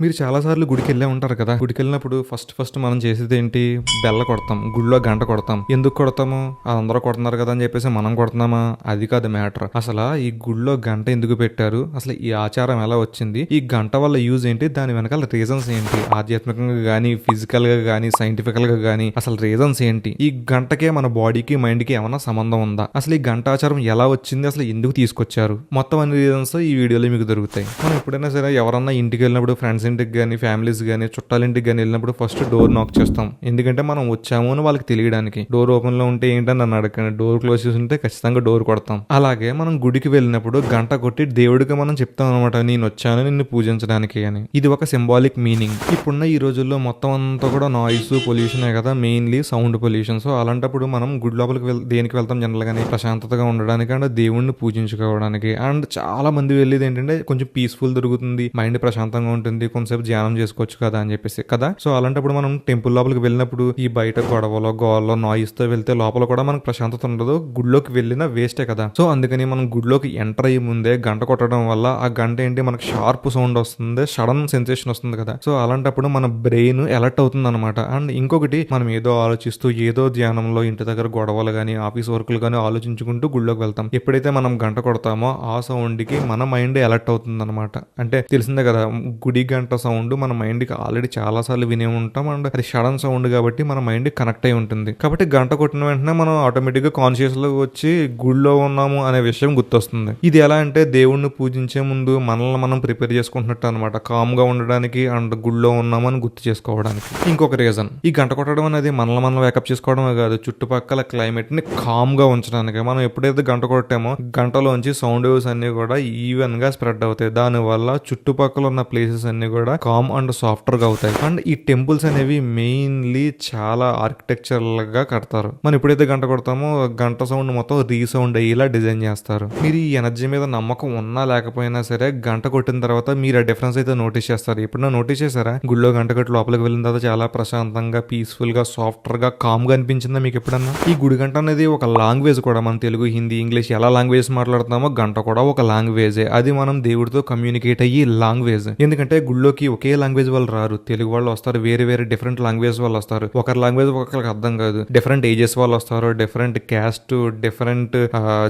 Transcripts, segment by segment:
మీరు చాలా సార్లు గుడికి వెళ్ళే ఉంటారు కదా. గుడికి వెళ్ళినప్పుడు ఫస్ట్ ఫస్ట్ మనం చేసేది ఏంటి? బెల్ల కొడతాం గుడిలో గంట కొడతాం. ఎందుకు కొడతాము? అందరూ కొడుతున్నారు కదా అని చెప్పేసి మనం కొడుతున్నామా? అది కాదు మ్యాటర్. అసలు ఈ గుడిలో గంట ఎందుకు పెట్టారు? అసలు ఈ ఆచారం ఎలా వచ్చింది? ఈ గంట వల్ల యూజ్ ఏంటి? దాని వెనకాల రీజన్స్ ఏంటి? ఆధ్యాత్మికంగా కానీ ఫిజికల్గా కానీ సైంటిఫికల్గా కానీ అసలు రీజన్స్ ఏంటి? ఈ గంటకే మన బాడీకి మైండ్కి ఏమైనా సంబంధం ఉందా? అసలు ఈ గంట ఆచారం ఎలా వచ్చింది? అసలు ఎందుకు తీసుకొచ్చారు? మొత్తం అన్ని రీజన్స్ ఈ వీడియోలో మీకు దొరుకుతాయి. మనం ఎప్పుడైనా సరే ఎవరన్నా ఇంటికి వెళ్ళినప్పుడు ఫ్రెండ్స్ ఇంటికి కానీ ఫ్యామిలీస్ కానీ చుట్టాలింటికి కానీ వెళ్ళినప్పుడు ఫస్ట్ డోర్ నాక్ చేస్తాం. ఎందుకంటే మనం వచ్చాము అని వాళ్ళకి తెలియడానికి. డోర్ ఓపెన్లో ఉంటే ఏంటని నన్ను అడగండి డోర్ క్లోజ్ చేసి ఉంటే ఖచ్చితంగా డోర్ కొడతాం. అలాగే మనం గుడికి వెళ్ళినప్పుడు గంట కొట్టి దేవుడికి మనం చెప్తాం అనమాట నేను వచ్చాను నిన్ను పూజించడానికి అని. ఇది ఒక సింబాలిక్ మీనింగ్ ఇప్పుడున్న ఈ రోజుల్లో మొత్తం అంతా కూడా నాయిస్ పొల్యూషన్ కదా మెయిన్లీ సౌండ్ పొల్యూషన్ సో అలాంటప్పుడు మనం గుడి లోపలికి వెళ్ దేనికి వెళ్తాం జనరల్ గానీ ప్రశాంతతగా ఉండడానికి అండ్ దేవుణ్ణి పూజించుకోవడానికి. అండ్ చాలా మంది వెళ్ళేది ఏంటంటే కొంచెం పీస్ఫుల్ దొరుకుతుంది మైండ్ ప్రశాంతంగా ఉంటుంది కొంతసేపు ధ్యానం చేసుకోవచ్చు కదా అని చెప్పేసి కదా? సో అలాంటప్పుడు మనం టెంపుల్ లోపలికి వెళ్ళినప్పుడు ఈ బయట గొడవలో గోల్లో నాయిస్తో వెళ్తే లోపల కూడా మనకు ప్రశాంతత ఉండదు. గుడిలోకి వెళ్ళిన వేస్టే కదా? సో అందుకని మనం గుడిలోకి ఎంటర్ అయ్యి ముందే గంట కొట్టడం వల్ల ఆ గంట ఏంటి? మనకు షార్ప్ సౌండ్ వస్తుంది సడన్ సెన్సేషన్ వస్తుంది కదా? సో అలాంటప్పుడు మన బ్రెయిన్ అలర్ట్ అవుతుంది అనమాట అండ్ ఇంకొకటి మనం ఏదో ఆలోచిస్తూ ఏదో ధ్యానంలో ఇంటి దగ్గర గొడవలు కానీ ఆఫీస్ వర్కులు కానీ ఆలోచించుకుంటూ గుడిలోకి వెళ్తాం. ఎప్పుడైతే మనం గంట కొడతామో ఆ సౌండ్కి మన మైండ్ అలర్ట్ అవుతుంది అనమాట అంటే తెలిసిందే కదా గుడి గంట సౌండ్ మన మైండ్కి ఆల్రెడీ చాలా సార్లు వినే ఉంటాం అండ్ అది సడన్ సౌండ్ కాబట్టి మన మైండ్ కనెక్ట్ అయి ఉంటుంది. కాబట్టి గంట కొట్టిన వెంటనే మనం ఆటోమేటిక్గా కాన్షియస్లో వచ్చి గుడిలో ఉన్నాము అనే విషయం గుర్తొస్తుంది. ఇది ఎలా అంటే దేవుణ్ణి పూజించే ముందు మనల్ని మనం ప్రిపేర్ చేసుకుంటున్నట్టు అనమాట కామ్గా ఉండడానికి అండ్ గుడిలో ఉన్నామని గుర్తు చేసుకోవడానికి. ఇంకొక రీజన్ ఈ గంట కొట్టడం అనేది మనల్ని మనం వేకప్ చేసుకోవడమే కాదు చుట్టుపక్కల క్లైమేట్ని కామ్గా ఉంచడానికి. మనం ఎప్పుడైతే గంట కొట్టామో గంటలోంచి సౌండ్ వేవ్స్ అన్ని కూడా ఈవెన్గా స్ప్రెడ్ అవుతాయి. దాని వల్ల చుట్టుపక్కల ఉన్న ప్లేసెస్ అన్ని కూడా కామ్ అండ్ సాఫ్టర్గా అవుతాయి. అండ్ ఈ టెంపుల్స్ అనేవి మెయిన్లీ చాలా ఆర్కిటెక్చరల్గా కడతారు. మనం ఎప్పుడైతే గంట కొడతామో గంట సౌండ్ మొత్తం రీసౌండ్ అయ్యేలా డిజైన్ చేస్తారు. మీరు ఈ ఎనర్జీ మీద నమ్మకం ఉన్నా లేకపోయినా సరే గంట కొట్టిన తర్వాత మీరు ఆ డిఫరెన్స్ అయితే నోటీస్ చేస్తారు. ఎప్పుడైనా నోటీస్ చేశారా? గుళ్ళో గంట కొట్టి లోపలికి వెళ్ళిన తర్వాత చాలా ప్రశాంతంగా పీస్ఫుల్గా సాఫ్టర్గా కామ్గా అనిపించిందా మీకు ఎప్పుడన్నా? ఈ గుడి గంట అనేది ఒక లాంగ్వేజ్ కూడా మన తెలుగు హిందీ ఇంగ్లీష్ ఎలా లాంగ్వేజ్ మాట్లాడుతున్నామో గంట కూడా ఒక లాంగ్వేజే అది మనం దేవుడితో కమ్యూనికేట్ అయ్యి లాంగ్వేజ్ ఎందుకంటే గుళ్ళోకి ఒకే లాంగ్వేజ్ వాళ్ళు రారు. తెలుగు వాళ్ళు వస్తారు వేరే వేరే డిఫరెంట్ లాంగ్వేజ్ వాళ్ళు వస్తారు. ఒకరి లాంగ్వేజ్ ఒకరికి అర్థం కాదు. డిఫరెంట్ ఏజెస్ వాళ్ళు వస్తారు డిఫరెంట్ క్యాస్ట్ డిఫరెంట్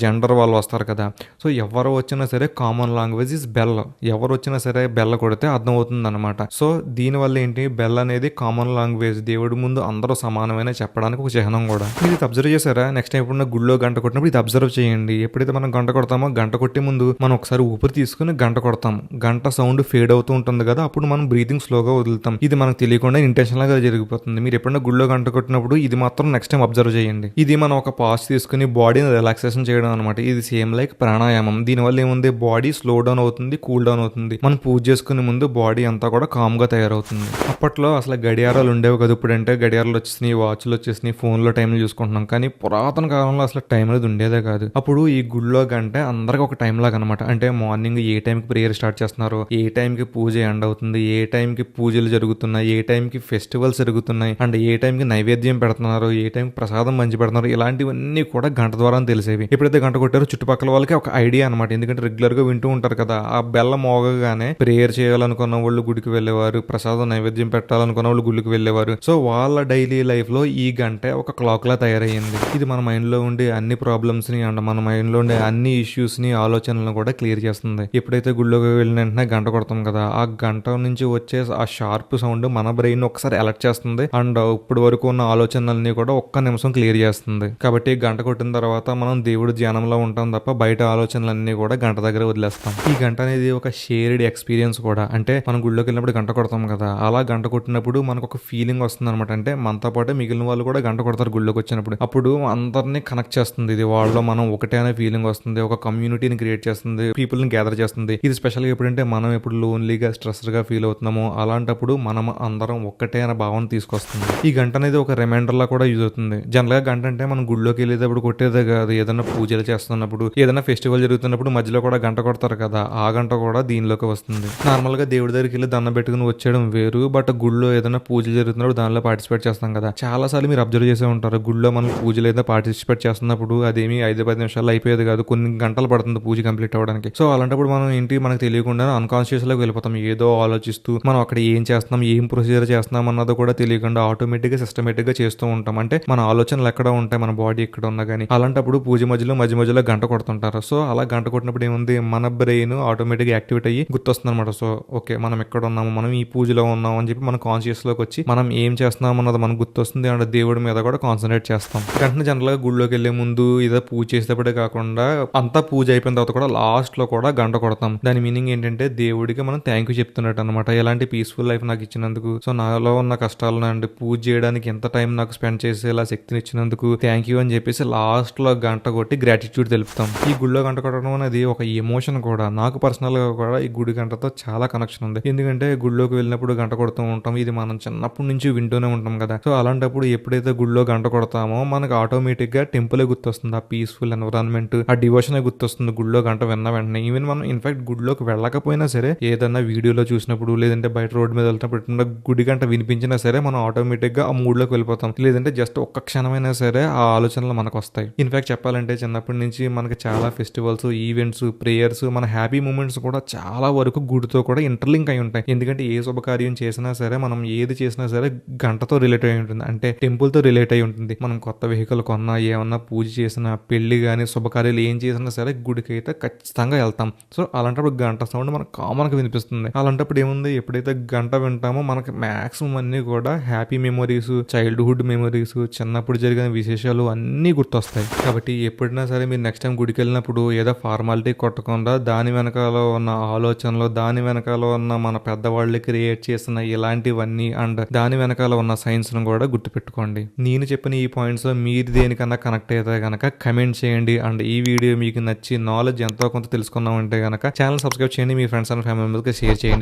జెండర్ వాళ్ళు వస్తారు కదా. సో ఎవరు వచ్చినా సరే కామన్ లాంగ్వేజ్ ఇస్ బెల్ ఎవరు వచ్చినా సరే బెల్ల కొడితే అర్థం అవుతుంది అనమాట సో దీనివల్ల ఏంటి? బెల్ అనేది కామన్ లాంగ్వేజ్ దేవుడి ముందు అందరూ సమానమైన చెప్పడానికి ఒక చిహ్నం కూడా. మీరు ఇది అబ్జర్వ్ చేశారా? నెక్స్ట్ టైం ఎప్పుడన్నా గుళ్ళో గంట కొట్టినప్పుడు ఇది అబ్జర్వ్ చేయండి. ఎప్పుడైతే మనం గంట కొడతామో గంట కొట్టే ముందు మనం ఒకసారి ఊపిరి తీసుకుని గంట కొడతాం. గంట సౌండ్ ఫేడ్ అవుతూ ఉంటుంది కదా అప్పుడు మనం బ్రీతింగ్ స్లోగా వదులుతాం. ఇది మనకు తెలియకుండా ఇంటెన్షనల్గా జరిగిపోతుంది. మీరు ఎప్పుడైనా గుళ్ళో గంట కొట్టినప్పుడు ఇది మాత్రం నెక్స్ట్ టైం అబ్జర్వ్ చేయండి. ఇది మనం ఒక పాస్ తీసుకుని బాడీని రిలాక్సేషన్ చేయడం అనమాట ఇది సేమ్ లైక్ ప్రాణాయామం దీనివల్ల ఏముంది? బాడీ స్లో డౌన్ అవుతుంది కూల్ డౌన్ అవుతుంది. మనం పూజ చేసుకునే ముందు బాడీ అంతా కూడా కామ్గా తయారవుతుంది. అప్పట్లో అసలు గడియారాలు ఉండేవి కదా. ఇప్పుడు అంటే గడియారాలు వచ్చేసినాయి వాచ్లు వచ్చేసినాయి ఫోన్లో టైంలు చూసుకుంటున్నాం. కానీ పురాతన కాలంలో అసలు టైం అనేది ఉండేదే కాదు. అప్పుడు ఈ గుళ్ళో గంటే అందరికి ఒక టైం లాగా అనమాట అంటే మార్నింగ్ ఏ టైంకి ప్రేయర్ స్టార్ట్ చేస్తున్నారు ఏ టైంకి పూజ ఎండ్ అవుతుంది. ఏ టైంకి పూజలు జరుగుతున్నాయి ఏ టైంకి ఫెస్టివల్స్ జరుగుతున్నాయి అండ్ ఏ టైంకి నైవేద్యం పెడుతున్నారు ఏ టైంకి ప్రసాదం మంచి పెడుతున్నారు ఇలాంటివన్నీ కూడా గంట ద్వారా తెలిసేవి. ఎప్పుడైతే గంట కొట్టారో చుట్టుపక్కల వాళ్ళకి ఒక ఐడియా అనమాట ఎందుకంటే రెగ్యులర్గా వింటూ ఉంటారు కదా ఆ బెల్ల మోగగానే ప్రేయర్ చేయాలనుకున్న వాళ్ళు గుడికి వెళ్ళేవారు ప్రసాదం నైవేద్యం పెట్టాలనుకున్న వాళ్ళు గుడికి వెళ్ళేవారు. సో వాళ్ళ డైలీ లైఫ్లో ఈ గంట ఒక క్లాక్ లా తయారయ్యింది. ఇది మన మైండ్లో ఉండే అన్ని ప్రాబ్లమ్స్ని అండ్ మన మైండ్లో ఉండే అన్ని ఇష్యూస్ని ఆలోచనలను కూడా క్లియర్ చేస్తుంది. ఎప్పుడైతే గుళ్ళోకి వెళ్ళిన వెంటనే గంట కొడతాం కదా ఆ గంట నుంచి వచ్చే ఆ షార్ప్ సౌండ్ మన బ్రెయిన్ ఒకసారి అలర్ట్ చేస్తుంది. అండ్ ఇప్పుడు వరకు ఉన్న ఆలోచనలన్నీ కూడా ఒక్క నిమిషం క్లియర్ చేస్తుంది. కాబట్టి గంట కొట్టిన తర్వాత మనం దేవుడు ధ్యానంలో ఉంటాం తప్ప బయట ఆలోచనలన్నీ కూడా గంట దగ్గర వదిలేస్తాం. ఈ గంట అనేది ఒక షేర్డ్ ఎక్స్పీరియన్స్ కూడా. అంటే మనం గుళ్ళోకి వెళ్ళినప్పుడు గంట కొడతాం కదా. అలా గంట కొట్టినప్పుడు మనకు ఒక ఫీలింగ్ వస్తుంది అనమాట అంటే మనతో పాటు మిగిలిన వాళ్ళు కూడా గంట కొడతారు గుళ్ళోకి వచ్చినప్పుడు. అప్పుడు అందరినీ కనెక్ట్ చేస్తుంది. ఇది వాళ్ళలో మనం ఒకటే అనే ఫీలింగ్ వస్తుంది. ఒక కమ్యూనిటీని క్రియేట్ చేస్తుంది. పీపుల్ని గ్యాదర్ చేస్తుంది. ఇది స్పెషల్గా ఎప్పుడంటే మనం ఎప్పుడు లోన్లీగా స్ట్రెస్ ఫీల్ అవుతున్నామో అలాంటప్పుడు మనం అందరం ఒక్కటే అనే భావన తీసుకొస్తుంది. ఈ గంట అనేది ఒక రిమైండర్ లా కూడా యూజ్ అవుతుంది. జనరల్గా గంట అంటే మనం గుళ్ళోకి వెళ్ళేటప్పుడు కొట్టేదే కాదు. ఏదైనా పూజలు చేస్తున్నప్పుడు ఏదైనా ఫెస్టివల్ జరుగుతున్నప్పుడు మధ్యలో కూడా గంట కొడతారు కదా. ఆ గంట కూడా దీనిలోకి వస్తుంది. నార్మల్గా దేవుడి దగ్గరికి వెళ్ళి దండం పెట్టుకుని వచ్చేయడం వేరు. బట్ గుళ్ళో ఏదైనా పూజ జరుగుతున్నప్పుడు దానిలో పార్టిసిపేట్ చేస్తాం కదా. చాలా సార్లు మీరు అబ్జర్వ్ చేసే ఉంటారు. గుళ్ళో మనం పూజలు ఏదైనా పార్టిసిపేట్ చేస్తున్నప్పుడు అదేమి ఐదు పది నిమిషాలు అయిపోయేది కాదు. కొన్ని గంటలు పడుతుంది పూజ కంప్లీట్ అవ్వడానికి. సో అలాంటప్పుడు మనం ఏంటి మనకు తెలియకుండా అన్కాన్షియస్లోకి వెళ్ళిపోతాం. ఏదో ఆలోచిస్తూ మనం అక్కడ ఏం చేస్తున్నాం ఏం ప్రొసీజర్ చేస్తున్నాం అన్నది కూడా తెలియకుండా ఆటోమేటిక్గా సిస్టమేటిక్గా చేస్తూ ఉంటాం. అంటే మన ఆలోచనలు ఎక్కడ ఉంటాయి మన బాడీ ఎక్కడ ఉన్నా కానీ అలాంటప్పుడు పూజ మధ్యలో మధ్య మధ్యలో గంట కొడుతుంటారు. సో అలా గంట కొట్టినప్పుడు ఏముంది? మన బ్రెయిన్ ఆటోమేటిక్గా యాక్టివేట్ అయ్యి గుర్తొస్తుంది అనమాట సో ఓకే మనం ఎక్కడ ఉన్నాము మనం ఈ పూజలో ఉన్నాం అని చెప్పి మన కాన్షియస్లోకి వచ్చి మనం ఏం చేస్తున్నాం అన్నది మనకు గుర్తొస్తుంది అండ్ దేవుడి మీద కూడా కాన్సన్ట్రేట్ చేస్తాం. వెంటనే జనరల్గా గుళ్ళోకి వెళ్ళే ముందు ఏదో పూజ చేసేటప్పుడే కాకుండా అంతా పూజ అయిపోయిన తర్వాత కూడా లాస్ట్లో కూడా గంట కొడతాం. దాని మీనింగ్ ఏంటంటే దేవుడికి మనం థ్యాంక్ యూ చెప్తున్నట్టు అనమాట ఎలాంటి పీస్ఫుల్ లైఫ్ నాకు ఇచ్చినందుకు సో నాలో ఉన్న కష్టాలను అండ్ పూజ చేయడానికి ఎంత టైం నాకు స్పెండ్ చేసేలా శక్తిని ఇచ్చినందుకు థ్యాంక్ యూ అని చెప్పేసి లాస్ట్లో గంట కొట్టి గ్రాటిట్యూడ్ తెలుపుతాం. ఈ గుడిలో గంట కొట్టడం అనేది ఒక ఎమోషన్ కూడా. నాకు పర్సనల్గా కూడా ఈ గుడి గంటతో చాలా కనెక్షన్ ఉంది. ఎందుకంటే గుడిలోకి వెళ్ళినప్పుడు గంట కొడుతూ ఉంటాం. ఇది మనం చిన్నప్పటి నుంచి వింటూనే ఉంటాం కదా. సో అలాంటప్పుడు ఎప్పుడైతే గుడిలో గంట కొడతామో మనకు ఆటోమేటిక్గా టెంపులే గుర్తొస్తుంది. ఆ పీస్ఫుల్ ఎన్విరాన్మెంట్ ఆ డివోషన్ గుర్తొస్తుంది గుడిలో గంట విన్న వెంటనే. ఈవెన్ మనం ఇన్ఫాక్ట్ గుడిలోకి వెళ్ళకపోయినా సరే ఏదన్నా వీడియోలో చూసినప్పుడు లేదంటే బయట రోడ్డు మీద వెళ్తున్నప్పుడు గుడి గంట వినిపించినా సరే మనం ఆటోమేటిక్గా ఆ మూడ్లోకి వెళ్ళిపోతాం. లేదంటే జస్ట్ ఒక్క క్షణమైనా సరే ఆ ఆలోచనలు మనకు వస్తాయి ఇన్ఫాక్ట్ చెప్పాలంటే చిన్నప్పటి నుంచి మనకి చాలా ఫెస్టివల్స్ ఈవెంట్స్ ప్రేయర్స్ మన హ్యాపీ మూమెంట్స్ కూడా చాలా వరకు గుడితో కూడా ఇంటర్లింక్ అయి ఉంటాయి. ఎందుకంటే ఏ శుభకార్యం చేసినా సరే మనం ఏది చేసినా సరే గంటతో రిలేట్ అయి ఉంటుంది. అంటే టెంపుల్తో రిలేట్ అయి ఉంటుంది. మనం కొత్త వెహికల్ కొన్నా ఏమన్నా పూజ చేసినా పెళ్ళి కానీ శుభకార్యాలు ఏం చేసినా సరే గుడికి అయితే ఖచ్చితంగా వెళ్తాం. సో అలాంటప్పుడు గంట సౌండ్ మనకు కామన్గా వినిపిస్తుంది. అలాంటి వింటున్నప్పుడు ఏముంది? ఎప్పుడైతే గంట వింటామో మనకి మాక్సిమం అన్ని కూడా హ్యాపీ మెమొరీస్ చైల్డ్హుడ్ మెమొరీస్ చిన్నప్పుడు జరిగిన విశేషాలు అన్నీ గుర్తొస్తాయి. కాబట్టి ఎప్పుడైనా సరే మీరు నెక్స్ట్ టైం గుడికి వెళ్ళినప్పుడు ఏదో ఫార్మాలిటీ కొట్టకుండా దాని వెనకాల ఉన్న ఆలోచనలు దాని వెనకాల ఉన్న మన పెద్దవాళ్ళు క్రియేట్ చేసిన ఇలాంటివన్నీ అండ్ దాని వెనకాల ఉన్న సైన్స్ను కూడా గుర్తుపెట్టుకోండి. నేను చెప్పిన ఈ పాయింట్స్ మీరు దేనికన్నా కనెక్ట్ అయితే కనుక కమెంట్ చేయండి అండ్ ఈ వీడియో మీకు నచ్చి నాలెడ్జ్ ఎంతో కొంత తెలుసుకున్నామంటే గనక ఛానల్ సబ్స్క్రైబ్ చేయండి మీ ఫ్రెండ్స్ అండ్ ఫ్యామిలీ మెంబర్స్కి షేర్ చేయండి.